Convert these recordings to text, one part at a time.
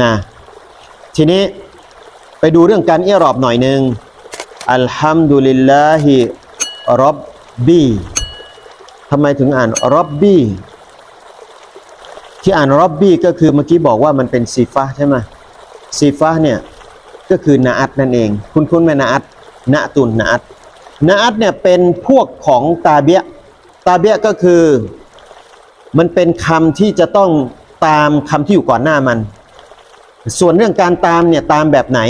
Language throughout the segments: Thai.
นะทีนี้ไปดูเรื่องการเอรอบหน่อยหนึ่งอัลฮัมดุลิลลาฮิรับบีทำไมถึงอ่านรับบีที่อ่านรับบีก็คือเมื่อกี้บอกว่ามันเป็นซีฟะห์ใช่ไหมซีฟะห์เนี่ยก็คือนาอัตนั่นเอง คุณคุณไหมนาอัตนาตุนนาอัตนาอัตเนี่ยเป็นพวกของตาเบียะตาเบียะก็คือ มันเป็นคำที่จะต้องตามคำที่อยู่ก่อนหน้ามัน ส่วนเรื่องการตามเนี่ยตามแบบไหน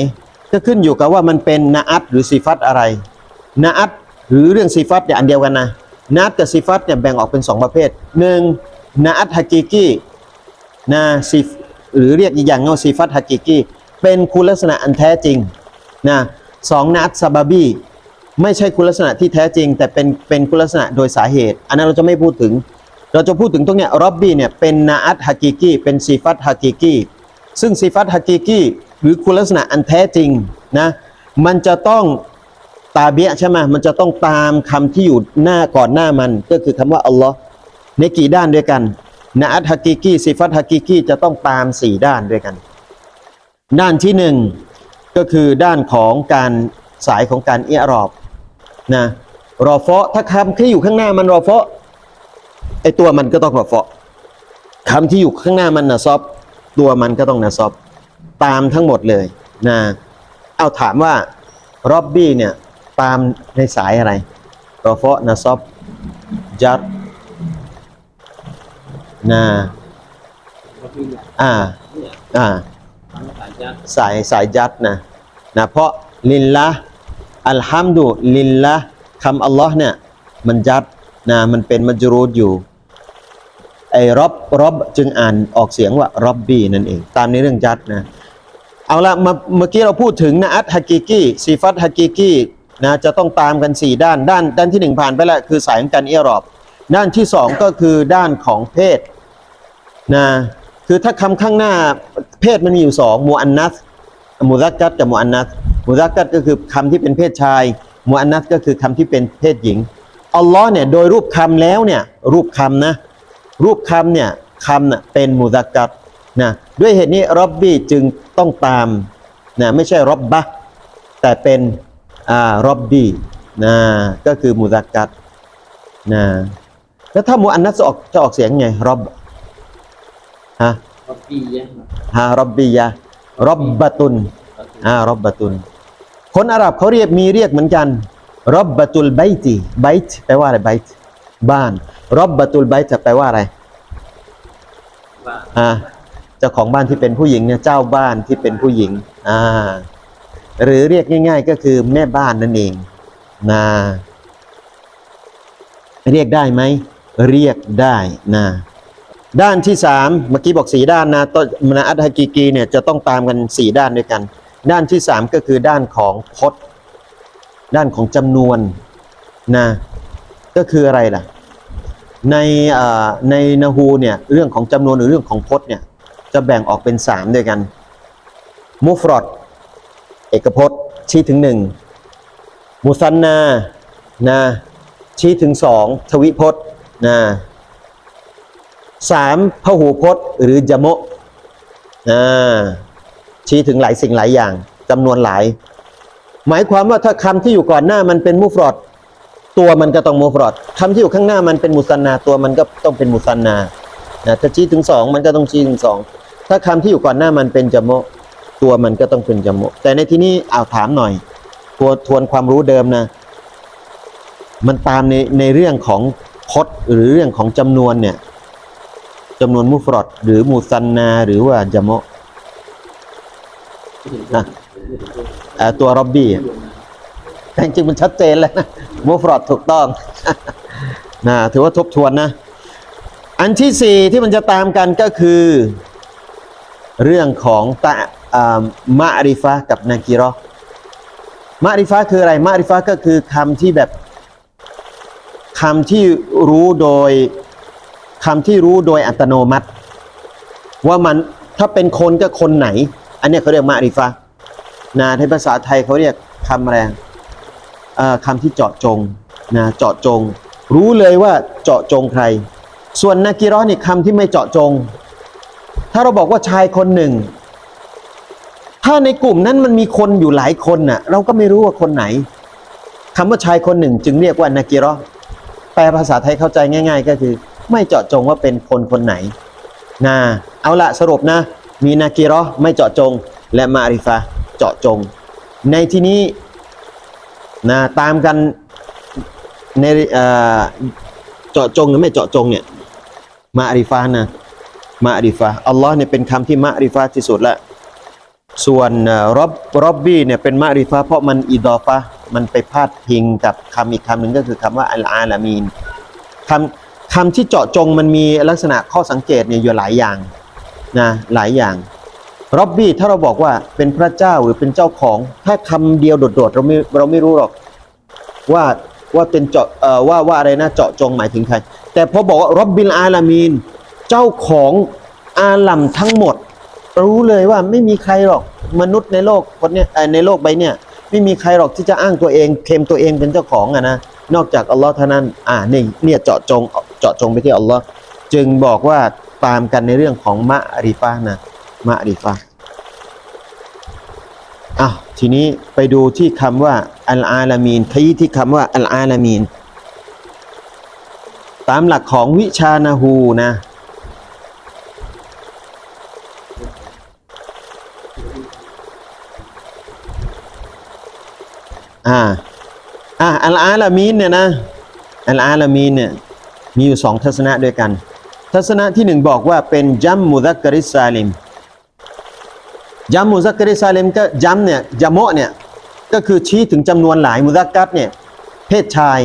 ก็ขึ้นอยู่กับว่ามันเป็นนาอัตหรือซีฟัตอะไรนาอัตหรือเรื่องซีฟัตเนี่ยอันเดียวกันนะนาอัตกับซีฟัตเนี่ยแบ่งออกเป็นสองประเภทหนึ่งนาอัตฮากิกีนาซีหรือเรียกอีกอย่างว่าซีฟัตฮากิกีเป็นคุณลักษณะอันแท้จริงนะสองนาอัตซาบาบีไม่ใช่คุณลักษณะที่แท้จริง แต่เป็นเป็นคุณลักษณะโดยสาเหตุ อันนั้นเราจะไม่พูดถึง เราจะพูดถึงตรงเนี้ยร็อบบี้เนี่ยเป็นนาอัตฮากิกีเป็นซีฟัตฮากิกี ซึ่งซีฟัตฮากิกี้หรือคุณลักษณะอันแท้จริงนะมันจะต้องตาเบียใช่ไหมมันจะต้องตามคำที่อยู่หน้าก่อนหน้ามัน ก็คือคำว่าอัลลอฮ์ในกี่ด้านด้วยกันนาอัตฮากิกีซีฟัตฮากิกี้จะต้องตามสี่ด้านด้วยกัน ด้านที่หนึ่งก็คือด้านของการสายของการเอียรอบนะรอฟะถ้าคำที่อยู่ข้างหน้ามันรอฟะไอตัวมันก็ต้องรอฟะคำที่อยู่ข้างหน้ามันนะซอบ ตัวมันก็ต้องนะซอบตามทั้งหมดเลยนะเอาถามว่ารอบบี้เนี่ยตามในสายอะไรรอฟะนะซอบจัดนะอ่าเนี่ยอ่าทางสายสายสายยัดนะนะเพราะลินละอัลฮัมดุลินละคำอัลลอฮ์เนี่ยมันยัดนะมันเป็นมัจรูดอยู่ ไอ้รอบรอบจึงอ่านออกเสียงว่ารอบบี้นั่นเอง ตามในเรื่องยัดนะเอาละเมื่อกี้เราพูดถึงนะอัตฮากิกี้ซีฟัตฮากิกี้นะจะต้องตามกัน 4 ด้านด้าน ด้านที่ 1 ผ่านไปแล้วคือสายของการเอียรอบ ด้านที่ 2 ก็คือด้านของเพศนะคือถ้าคำข้างหน้าเพศมันมีอยู่สองมูอันนัสมุซักกัดกับมุอันนัสมุซักกัดก็คือคำที่เป็นเพศชายมุอันนัสก็คือคำที่เป็นเพศหญิงอัลลอฮ์เนี่ยโดยรูปคำแล้วเนี่ยรูปคำนะ รูปคำเนี่ยคำน่ะเป็นมุซักกัดนะด้วยเหตุนี้ร็อบบี้จึงต้องตามนะไม่ใช่ร็อบบะแต่เป็นอ่ารอบบี้นะก็คือมุซักกัดนะแล้วถ้ามุอันนัสจะออกจะออกเสียงไงรอบฮะก็ปีเนี่ยฮารอบบียะรอบบะตุนก็คืออ่ารอบบะตุน คนอาหรับเขาเรียกมีเรียกเหมือนกันรอบบะตุลไบตีไบต์แปลว่าอะไรไบต์บ้าน รอบบะตุลไบต์จะแปลว่าอะไรว่าอ่าเจ้าของบ้านที่เป็นผู้หญิงเนี่ยเจ้าบ้านที่เป็นผู้หญิงอ่าหรือเรียกง่าย ๆ ก็คือแม่บ้านนั่นเองนะเรียกได้ไหมเรียกได้นะด้านที่สามเมื่อกี้บอกสีด้านนะต้นมนาอัตฮากีกีเนี่ยจะต้องตามกันสี่ด้านด้วยกัน ด้านที่สามก็คือด้านของพจน์ ด้านของจำนวนนะก็คืออะไรล่ะ ในในนาฮูเนี่ยเรื่องของจำนวนหรือเรื่องของพจน์เนี่ยจะแบ่งออกเป็นสามด้วยกัน มุฟรอดเอกพจน์ชี้ถึงหนึ่งมุสันนานะชี้ถึงสองทวิพจน์นะสามพหูพจน์หรือจโมะนะชี้ถึงหลายสิ่งหลายอย่างจำนวนหลาย หมายความว่าถ้าคำที่อยู่ก่อนหน้ามันเป็นมุฟรอด ตัวมันก็ต้องมุฟรอดคำที่อยู่ข้างหน้ามันเป็นมุสันนา ตัวมันก็ต้องเป็นมุสันนานะถ้าชี้ถึงสองมันก็ต้องชี้ถึงสองถ้าคำที่อยู่ก่อนหน้ามันเป็นจโมะตัวมันก็ต้องเป็นจโมะแต่ในที่นี้เอาถามหน่อยทวทวนความรู้เดิมนะ มันตามในในเรื่องของพจน์หรือเรื่องของจำนวนเนี่ยจำนวนมุฟรอดหรือมุสันนาหรือว่าจโมะนะตัวร็อบบี้แต่จริงๆมันชัดเจนแล้วนะ มูฟรอดถูกต้องนะถือว่าทบทวนนะ อันที่สี่ที่มันจะตามกันก็คือ เรื่องของตะมะริฟะกับนากิรอมะริฟะคืออะไรมะริฟะก็คือคำที่แบบคำที่รู้โดยคำที่รู้โดยอัตโนมัติ ว่ามันถ้าเป็นคนก็คนไหน อันนี้เขาเรียกมะริฟะนะในภาษาไทยเขาเรียกคำอะไรเอ่อ คำที่เจาะจงนะเจาะจง รู้เลยว่าเจาะจงใคร ส่วนนากิรอนี่คำที่ไม่เจาะจง ถ้าเราบอกว่าชายคนหนึ่ง ถ้าในกลุ่มนั้นมันมีคนอยู่หลายคนน่ะเราก็ไม่รู้ว่าคนไหนคำว่าชายคนหนึ่ง จึงเรียกว่านากิราะห์แปลภาษาไทยเข้าใจง่าย ๆ ก็คือ ไม่เจาะจงว่าเป็นคนคนไหนนะเอาละสรุปนะ มีนากิราะห์ไม่เจาะจง และมาริฟะเจาะจง ในที่นี้ นะตามกันในเจาะจงหรือไม่เจาะจงเนี่ยมาอาริฟะห์นะมาอาริฟะห์อัลลอฮ์เนี่ยเป็นคำที่มาอาริฟะห์ที่สุดละส่วนรอบรอบบี้เนี่ยเป็นมาอาริฟะห์เพราะมันอิดอฟะมันไปพาดพิงกับคำอีกคำหนึ่งก็คือคำว่าอัลอาลามีนคำคำที่เจาะจงมันมีลักษณะข้อสังเกตเนี่ยอยู่หลายอย่างนะหลายอย่าง รอบบี้ถ้าเราบอกว่าเป็นพระเจ้าหรือเป็นเจ้าของถ้าคำเดียวโดดๆเราไม่เราไม่รู้หรอกว่าว่าเป็นเจาะเอ่อว่าว่าอะไรนะเจาะจงหมายถึงใคร แต่พอบอกว่ารบบิลอาลามีน เจ้าของอาลัมทั้งหมด รู้เลยว่าไม่มีใครหรอกมนุษย์ในโลกคนเนี้ยในโลกใบเนี้ยไม่มีใครหรอกที่จะอ้างตัวเองเคลมตัวเองเป็นเจ้าของอะนะนอกจากอัลลอฮ์เท่านั้นอ่านี่เนี่ยเจาะจงเจาะจงไปที่อัลลอฮ์จึงบอกว่าตามกันในเรื่องของมะอริฟะห์นะ มะอาริฟะห์อ้าวทีนี้ไปดูที่คำว่าอัลอาลามีนขยี้ที่คำว่าอัลอาลามีน ตามหลักของวิชานาหูนะอ่าอ่าอัลอาลามีนเนี่ยนะอัลอาลามีนเนี่ยมีอยู่สองทัศนะด้วยกัน ทัศนะที่หนึ่งบอกว่าเป็นจัมมุซักกริสซาลิม จัมมุซักกริซาเลมก็จัมเนี่ยจามะเนี่ยก็คือชี้ถึงจำนวนหลายมุซักกัตเนี่ยเพศชาย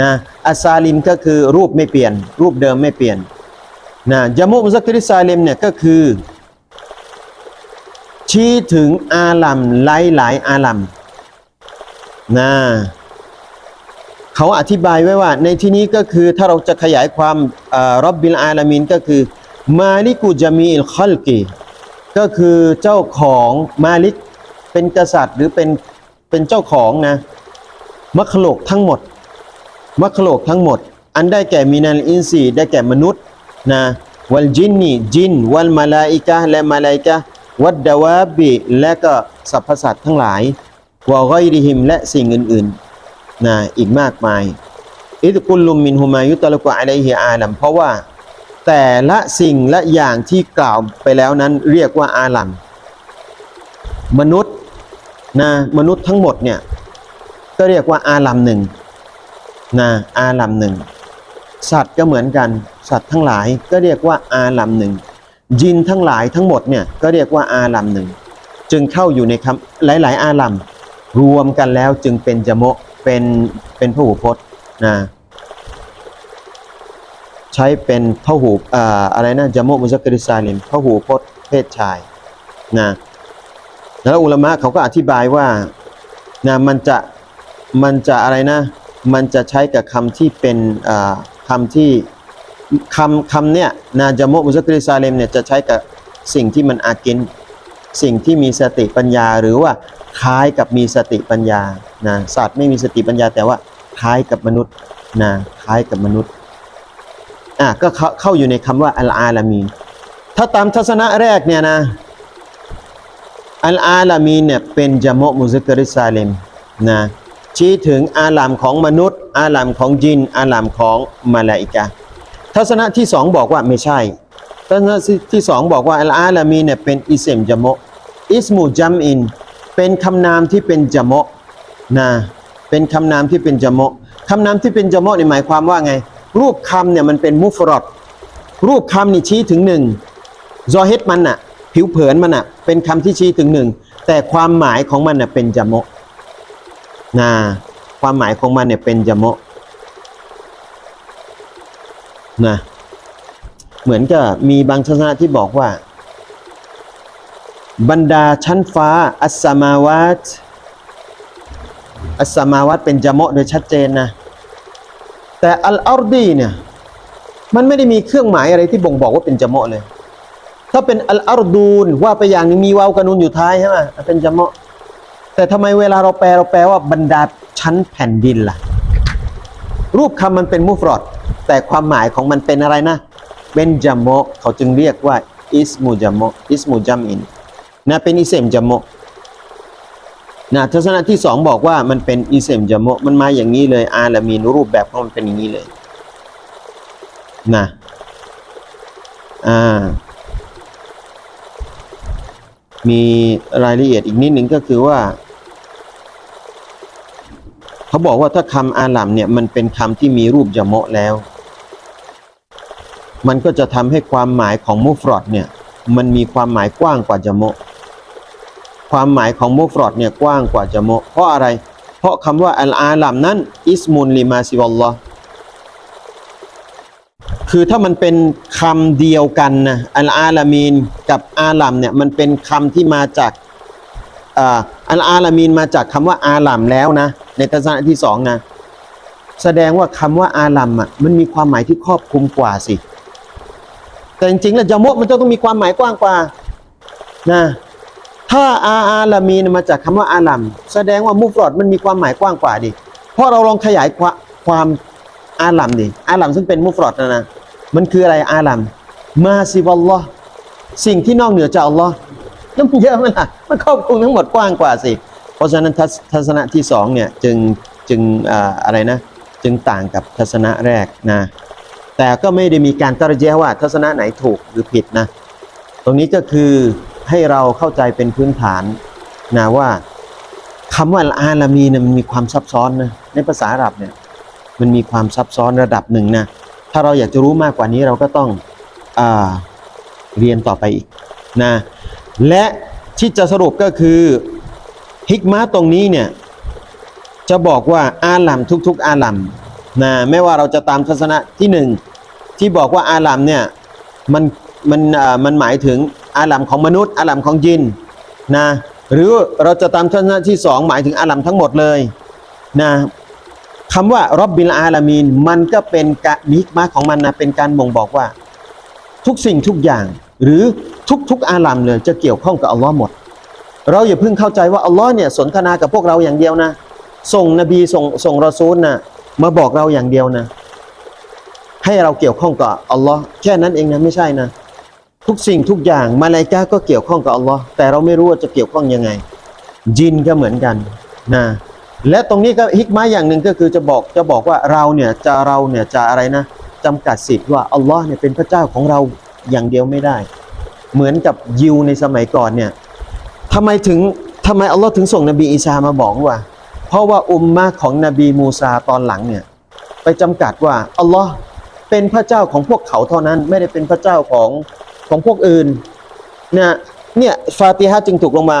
นะอัซาลิมก็คือรูปไม่เปลี่ยน รูปเดิมไม่เปลี่ยนนะจามะมุซักกริซาเลมเนี่ยก็คือ ชี้ถึงอาลัมหลายหลายอาลัมนะเขาอธิบายไว้ว่า ในที่นี้ก็คือถ้าเราจะขยายความรับบิลอาลามินก็คือมาลิกุจามีอิลคอลกี ก็คือเจ้าของมาลิกเป็นกษัตริย์หรือเป็นเป็นเจ้าของนะมัคโลกทั้งหมดมัคโลกทั้งหมด อันได้แก่มินัลอินซีได้แก่มนุษย์นะวัลจินนีจิน วัลมาลาอิกะและมาลาอิกะวัดดาวาบิและก็สรรพสัตว์ทั้งหลายวะกอยริหิมและสิ่งอื่นๆนะอีกมากมายอิดกุลลุมมินฮุมายุตะลกุอะลัยฮิอาลัมเพราะว่า แต่ละสิ่งละอย่างที่กล่าวไปแล้วนั้นเรียกว่าอาลัมมนุษย์นะมนุษย์ทั้งหมดเนี่ยก็เรียกว่าอาลัมหนึ่งนะอาลัมหนึ่งสัตว์ก็เหมือนกันสัตว์ทั้งหลายก็เรียกว่าอาลัมหนึ่งยินทั้งหลายทั้งหมดเนี่ยก็เรียกว่าอาลัมหนึ่งจึงเข้าอยู่ในคำหลาย ๆ อาลัมรวมกันแล้วจึงเป็นจโมะเป็นเป็นพหูพจน์นะ ช้เป็นพหูอ่าอะไรนะจโมะมุซักกริซาลิมพหูพจน์เพศชายนะแล้วอุลามะเขาก็อธิบายว่านะมันจะมันจะอะไรนะ มันจะใช้กับคำที่เป็นอ่าคำที่คำคำเนี่ยนะจโมะมุซักกริซาลิมเนี่ยจะใช้กับสิ่งที่มันอากินสิ่งที่มีสติปัญญาหรือว่าคล้ายกับมีสติปัญญานะสัตว์ไม่มีสติปัญญาแต่ว่าคล้ายกับมนุษย์นะคล้ายกับมนุษย์ อะก็เข้าเข้าอยู่ในคำว่าอัลอาลามีนถ้าตามทัศนะแรกเนี่ยนะอัลอาลามีนเนี่ยเป็นจามะมุซิกริซาเลมนะชี้ถึงอาลามของมนุษย์ อาลามของจิน อาลามของมาลาอิกะทัศนะที่สองบอกว่าไม่ใช่ ทัศนะที่สองบอกว่าอัลอาลามีเนี่ยเป็นอิสมจามอิสมูจัมอิน เป็นคำนามที่เป็นจามนะเป็นคำนามที่เป็นจามคำนามที่เป็นจามะนี่ยหมายความว่าไง รูปคำเนี่ยมันเป็นมุฟรอดรูปคำนี่ชี้ถึงหนึ่งซอเฮตมันน่ะ ผิวเผินมันน่ะ เป็นคำที่ชี้ถึงหนึ่งแต่ความหมายของมันน่ะเป็นจามะนะความหมายของมันเนี่ยเป็นจามะนะเหมือนกับมีบางทัศนะที่บอกว่า บรรดาชั้นฟ้า อัสสมาวัตอัสสมาวัตเป็นจามะโดยชัดเจนนะ แต่อัลอาร์ดีเนี่ยมันไม่ได้มีเครื่องหมายอะไรที่บ่งบอกว่าเป็นจมะเลย ถ้าเป็นอัลอาร์ดูนว่าไปอย่างนึงมีวาวกานูนอยู่ท้ายใช่ไหมเป็นจมะแต่ทำไมเวลาเราแปลเราแปลว่าบรรดาชั้นแผ่นดินล่ะ รูปคำมันเป็นมุฟรอดแต่ความหมายของมันเป็นอะไรนะเป็นจมะเขาจึงเรียกว่าอิสมูจมะอิสมูจัมอินนะเป็นอิเซมจโมะ นะทัศนะที่สองบอกว่ามันเป็นอิเซมจโมมันมาอย่างนี้เลย อาลามีนรูปแบบของมันเป็นอย่างนี้เลยนะอ่ามีรายละเอียดอีกนิดหนึ่งก็คือว่า เขาบอกว่าถ้าคำอาลัมเนี่ยมันเป็นคำที่มีรูปจโมะแล้ว มันก็จะทำให้ความหมายของมุฟรอดเนี่ย มันมีความหมายกว้างกว่าจโมะ ความหมายของมุฟรอดเนี่ยกว้างกว่าจะโมเพราะอะไร เพราะคำว่าอัลอาลัมนั้น อิสมุนลิมาซิวัลลอคือถ้ามันเป็นคำเดียวกันนะอัลอาลามีนกับอาลัมเนี่ยมันเป็นคำที่มาจากอ่าอัลอาลามีนมาจากคำว่าอาลัมแล้วนะในทัศนะที่สองนะแสดงว่าคำว่าอาลัมอะมันมีความหมายที่ครอบคลุมกว่าสิ แต่จริงๆแล้วจามะมันจะต้องมีความหมายกว้างกว่านะ ถ้าอาอาลามีนมาจากคำว่าอาลัมแสดงว่ามุฟรอดมันมีความหมายกว้างกว่าดิเพราะเราลองขยายความความอาลัมดิอาลัมซึ่งเป็นมุฟรอดนะนะมันคืออะไรอาลัมมาซิวัลลอฮ์สิ่งที่นอกเหนือจากอัลลอฮ์แล้วมันเยอะไหมล่ะมันครอบคลุมทั้งหมดกว้างกว่าสิ เพราะฉะนั้นทัศนะที่สองเนี่ยจึงจึงอ่าอะไรนะจึงต่างกับทัศนะแรกนะแต่ก็ไม่ได้มีการตระแยว่าทัศนะไหนถูกหรือผิดนะ ตรงนี้ก็คือ ให้เราเข้าใจเป็นพื้นฐานนะว่าคำว่าอาลามีเนี่ยมันมีความซับซ้อนนะในภาษาอาหรับเนี่ยมันมีความซับซ้อนระดับหนึ่งนะถ้าเราอยากจะรู้มากกว่านี้เราก็ต้องอเรียนต่อไปอีกนะและที่จะสรุปก็คือฮิกมาตรงนี้เนี่ยจะบอกว่าอาลัมทุก ๆ อาลัมนะไม่ว่าเราจะตามทัศนะที่หนึ่งที่บอกว่าอาลัมเนี่ยมันมันมันหมายถึง อาลัมของมนุษย์อาลัมของยินนะหรือเราจะตามทัศนะที่สองหมายถึงอาลัมทั้งหมดเลยนะคำว่ารอบบิลอาลามีนมันก็เป็นกะมิกมาของมันนะเป็นการบ่งบอกว่า ทุกสิ่งทุกอย่าง หรือทุกๆอาลัมเลยจะเกี่ยวข้องกับอัลลอฮ์หมด เราอย่าเพิ่งเข้าใจว่าอัลลอฮ์เนี่ยสนทนากับพวกเราอย่างเดียวนะส่งนบีส่งส่งรอซูลนะมาบอกเราอย่างเดียวนะ ให้เราเกี่ยวข้องกับอัลลอฮ์แค่นั้นเองนะไม่ใช่นะ ทุกสิ่งทุกอย่างมาลายกาก็เกี่ยวข้องกับอัลลอฮ์แต่เราไม่รู้ว่าจะเกี่ยวข้องยังไงจินก็เหมือนกันนะและตรงนี้ก็ฮิกมาอย่างหนึ่งก็คือจะบอกจะบอกว่าเราเนี่ยจะเราเนี่ยจะอะไรนะจำกัดสิทธิ์ว่าอัลลอฮ์เนี่ยเป็นพระเจ้าของเราอย่างเดียวไม่ได้ เหมือนกับยิวในสมัยก่อนเนี่ยทำไมถึงทำไมอัลลอฮ์ถึงส่งนบีอีสามาบอกว่า เพราะว่าอุมมะของนบีมูซาตอนหลังเนี่ยไปจำกัดว่าอัลลอฮ์เป็นพระเจ้าของพวกเขาเท่านั้นไม่ได้เป็นพระเจ้าของ ของพวกอื่นนี่ยเนี่ยฟาติฮะจึงถูกลงมา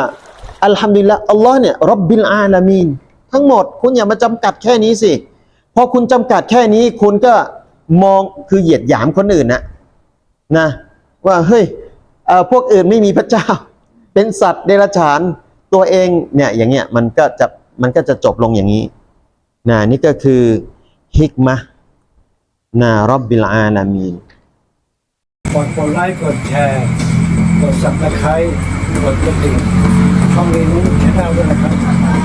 อัลฮัมดุลิลละอัลลอฮ์เนี่ยรับบิลอาลามีนทั้งหมดคุณอย่ามาจำกัดแค่นี้สิพอคุณจำกัดแค่นี้คุณก็มองคือเหยียดหยามคนอื่นนะนะว่าเฮ้ยพวกอื่นไม่มีพระเจ้า เป็นสัตว์เดรัจฉานตัวเองเนี่ยอย่างเงี้ยมันก็จะมันก็จะจบลงอย่างนี้นะนี่ก็คือฮิกมะนะรับบิลอาลามีน กดกดไลค์กดแชร์กดสับตะไคร้กดกระดิ่งช่องนี้นู้นแค่นั้นด้วยนะครับ